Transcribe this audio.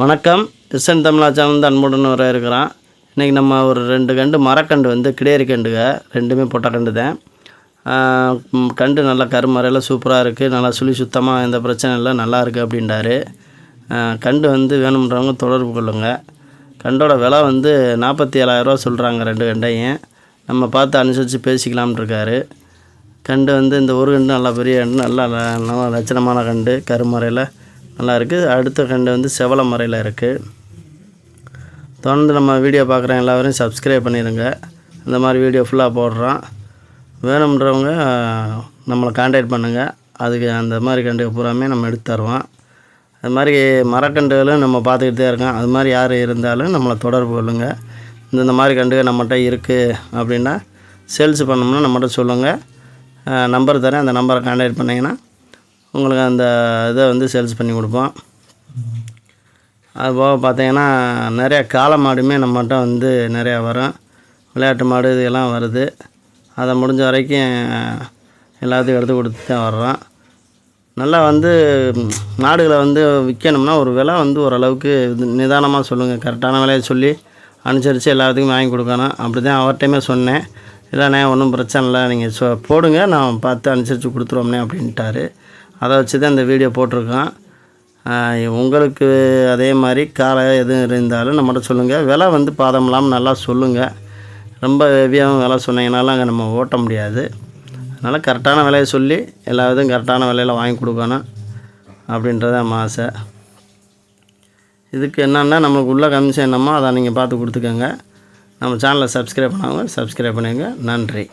வணக்கம். இசன் தமிழா சேனல் அன்புடன் வர இருக்கிறான். இன்றைக்கி நம்ம ஒரு ரெண்டு கண்டு மரக்கண்டு வந்து கிடேரி கண்டுக ரெண்டுமே பொட்டை கண்டு தான் கண்டு நல்லா கருமறையில் சூப்பராக இருக்குது நல்லா சுழி சுத்தமாக எந்த பிரச்சனை இல்லை. நல்லா இருக்குது அப்படின்றாரு. கண்டு வந்து வேணுன்றவங்க தொடர்பு கொள்ளுங்கள் கண்டோட விலை வந்து நாற்பத்தி ஏழாயிரரூவா சொல்கிறாங்க ரெண்டு கண்டையும். நம்ம பார்த்து அனுசரித்து பேசிக்கலாம்னு இருக்காரு. கண்டு வந்து இந்த ஒரு கண்டு நல்லா பெரிய கண்டு நல்லா நல்லா லட்சணமான கண்டு கருமறையில். நல்லா இருக்குது அடுத்த கண்டு வந்து செவல முறையில் இருக்குது தொடர்ந்து நம்ம வீடியோ பார்க்குற எல்லாரையும் சப்ஸ்கிரைப் பண்ணிடுங்க இந்த மாதிரி வீடியோ ஃபுல்லாக போடுறோம். வேணுன்றவங்க நம்மளை காண்டாக்ட் பண்ணுங்கள் அதுக்கு அந்த மாதிரி கண்டு பூராமே நம்ம எடுத்து தருவோம். அது மாதிரி மரக்கண்டுகளும் நம்ம பார்த்துக்கிட்டே இருக்கோம். அது மாதிரி யார் இருந்தாலும் நம்மளை தொடர்பு கொள்ளுங்கள் இந்த இந்த மாதிரி கண்டுகள் நம்மகிட்ட இருக்குது அப்படின்னா சேல்ஸ் பண்ணோம்னா நம்மகிட்ட சொல்லுங்கள் நம்பர் தரேன். அந்த நம்பரை காண்டாக்ட் பண்ணிங்கன்னா உங்களுக்கு அந்த இதை வந்து சேல்ஸ் பண்ணி கொடுப்போம். அதுபோக பார்த்தீங்கன்னா நிறையா காளை மாடுமே நம்மகிட்ட வந்து நிறையா வரும். விளையாட்டு மாடு இதெல்லாம் வருது. அதை முடிஞ்ச வரைக்கும் எல்லாத்தையும் எடுத்து கொடுத்து தான் வர்றோம். நல்லா வந்து நாடுகளை மாடுகளை வந்து விற்கணும்னா ஒரு விலை வந்து ஓரளவுக்கு நிதானமாக சொல்லுங்கள் கரெக்டான விலையை சொல்லி அனுசரித்து எல்லாத்துக்கும் வாங்கி கொடுக்கணும். அப்படி தான் அவர்கிட்டையுமே சொன்னேன். இல்லைண்ணே ஒன்றும் பிரச்சனை இல்லை. நீங்கள் சொ போடுங்க. நான் பார்த்து அனுசரித்து கொடுத்துருவோம்னே அப்படின்ட்டாரு. அதை வச்சு தான் இந்த வீடியோ போட்டிருக்கோம். உங்களுக்கு அதே மாதிரி காலை எதுவும் இருந்தாலும் நம்மகிட்ட சொல்லுங்கள் விலை வந்து பாதம் இல்லாமல் நல்லா சொல்லுங்கள் ரொம்ப ஹெவியாகவும் விலை சொன்னீங்கனாலும் அங்கே நம்ம ஓட்ட முடியாது. அதனால் கரெக்டான விலையை சொல்லி எல்லா இதுவும் கரெக்டான விலையில் வாங்கி கொடுக்கணும் அப்படின்றது நம்ம ஆசை. இதுக்கு என்னென்னா நம்மளுக்கு உள்ள கமிஷன் என்னமோ அதை நீங்கள் பார்த்து கொடுத்துக்கோங்க. நம்ம சேனலை சப்ஸ்கிரைப் பண்ணாங்க சப்ஸ்கிரைப் பண்ணுங்கள் நன்றி.